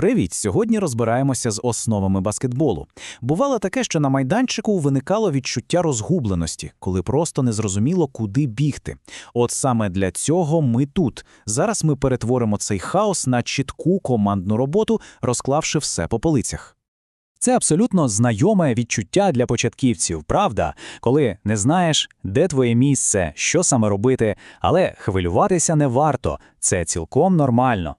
Привіт! Сьогодні розбираємося з основами баскетболу. Бувало таке, що на майданчику виникало відчуття розгубленості, коли просто не зрозуміло, куди бігти. От саме для цього ми тут. Зараз ми перетворимо цей хаос на чітку командну роботу, розклавши все по полицях. Це абсолютно знайоме відчуття для початківців, правда, коли не знаєш, де твоє місце, що саме робити, але хвилюватися не варто, це цілком нормально.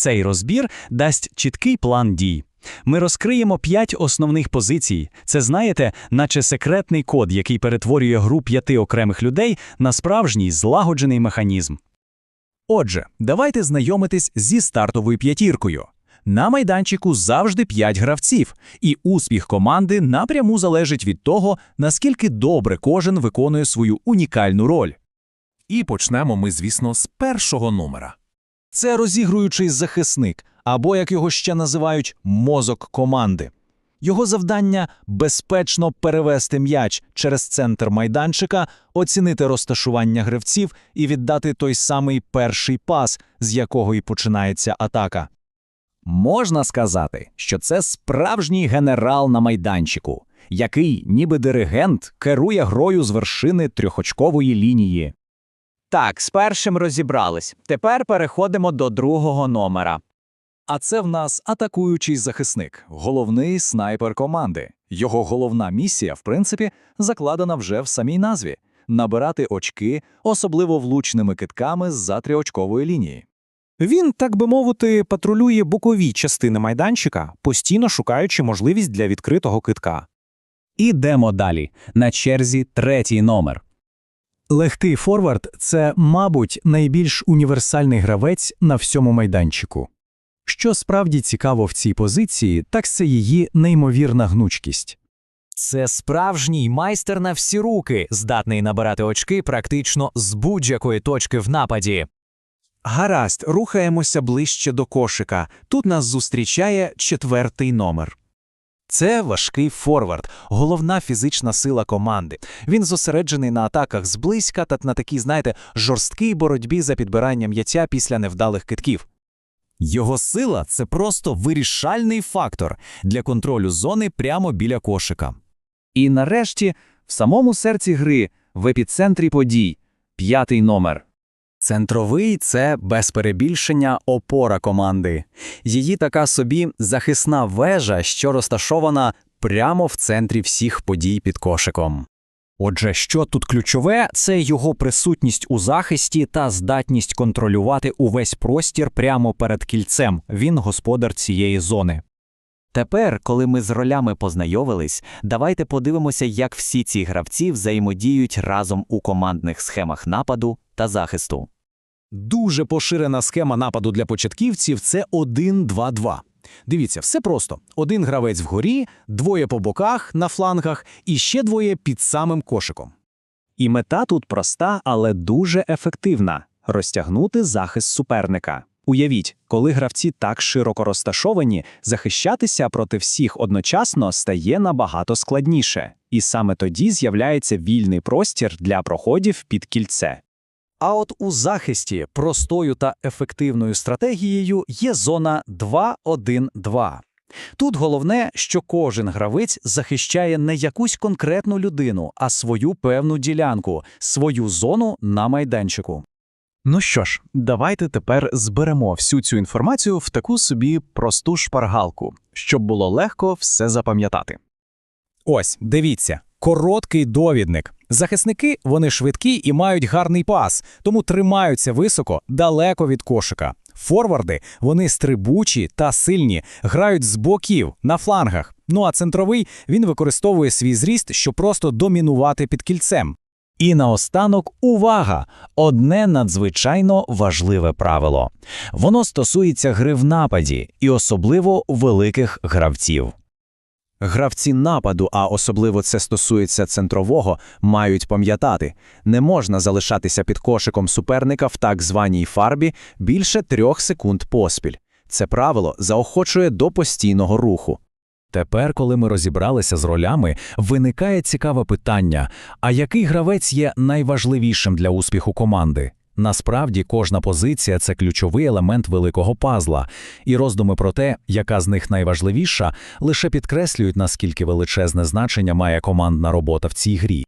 Цей розбір дасть чіткий план дій. Ми розкриємо п'ять основних позицій. Це, знаєте, наче секретний код, який перетворює гру п'яти окремих людей на справжній злагоджений механізм. Отже, давайте знайомитись зі стартовою п'ятіркою. На майданчику завжди п'ять гравців, і успіх команди напряму залежить від того, наскільки добре кожен виконує свою унікальну роль. І почнемо ми, звісно, з першого номера. Це розігруючий захисник, або, як його ще називають, мозок команди. Його завдання безпечно перевести м'яч через центр майданчика, оцінити розташування гравців і віддати той самий перший пас, з якого і починається атака. Можна сказати, що це справжній генерал на майданчику, який, ніби диригент, керує грою з вершини трьохочкової лінії. Так, з першим розібрались. Тепер переходимо до другого номера. А це в нас атакуючий захисник, головний снайпер команди. Його головна місія, в принципі, закладена вже в самій назві набирати очки, особливо влучними китками з-за трьохочкової лінії. Він, так би мовити, патрулює бокові частини майданчика, постійно шукаючи можливість для відкритого китка. Ідемо далі. На черзі третій номер. Легкий форвард це, мабуть, найбільш універсальний гравець на всьому майданчику. Що справді цікаво в цій позиції, так це її неймовірна гнучкість. Це справжній майстер на всі руки, здатний набирати очки практично з будь-якої точки в нападі. Гаразд, рухаємося ближче до кошика. Тут нас зустрічає четвертий номер. Це важкий форвард, головна фізична сила команди. Він зосереджений на атаках зблизька та на такій, знаєте, жорсткій боротьбі за підбирання м'яча після невдалих китків. Його сила це просто вирішальний фактор для контролю зони прямо біля кошика. І нарешті, в самому серці гри, в епіцентрі подій, п'ятий номер. Центровий це без перебільшення опора команди. Її така собі захисна вежа, що розташована прямо в центрі всіх подій під кошиком. Отже, що тут ключове, це його присутність у захисті та здатність контролювати увесь простір прямо перед кільцем. Він господар цієї зони. Тепер, коли ми з ролями познайомились, давайте подивимося, як всі ці гравці взаємодіють разом у командних схемах нападу та захисту. Дуже поширена схема нападу для початківців це 1-2-2. Дивіться, все просто: один гравець вгорі, двоє по боках на флангах і ще двоє під самим кошиком. І мета тут проста, але дуже ефективна розтягнути захист суперника. Уявіть, коли гравці так широко розташовані, захищатися проти всіх одночасно стає набагато складніше, і саме тоді з'являється вільний простір для проходів під кільце. А от у захисті простою та ефективною стратегією є зона 2-1-2. Тут головне, що кожен гравець захищає не якусь конкретну людину, а свою певну ділянку, свою зону на майданчику. Ну що ж, давайте тепер зберемо всю цю інформацію в таку собі просту шпаргалку, щоб було легко все запам'ятати. Ось, дивіться, короткий довідник. Захисники вони швидкі і мають гарний пас, тому тримаються високо, далеко від кошика. Форварди вони стрибучі та сильні, грають з боків на флангах. Ну а центровий він використовує свій зріст, щоб просто домінувати під кільцем. І наостанок увага! Одне надзвичайно важливе правило. Воно стосується гри в нападі і особливо великих гравців. Гравці нападу, а особливо це стосується центрового, мають пам'ятати, не можна залишатися під кошиком суперника в так званій фарбі більше трьох секунд поспіль. Це правило заохочує до постійного руху. Тепер, коли ми розібралися з ролями, виникає цікаве питання: а який гравець є найважливішим для успіху команди? Насправді, кожна позиція це ключовий елемент великого пазла, і роздуми про те, яка з них найважливіша, лише підкреслюють, наскільки величезне значення має командна робота в цій грі.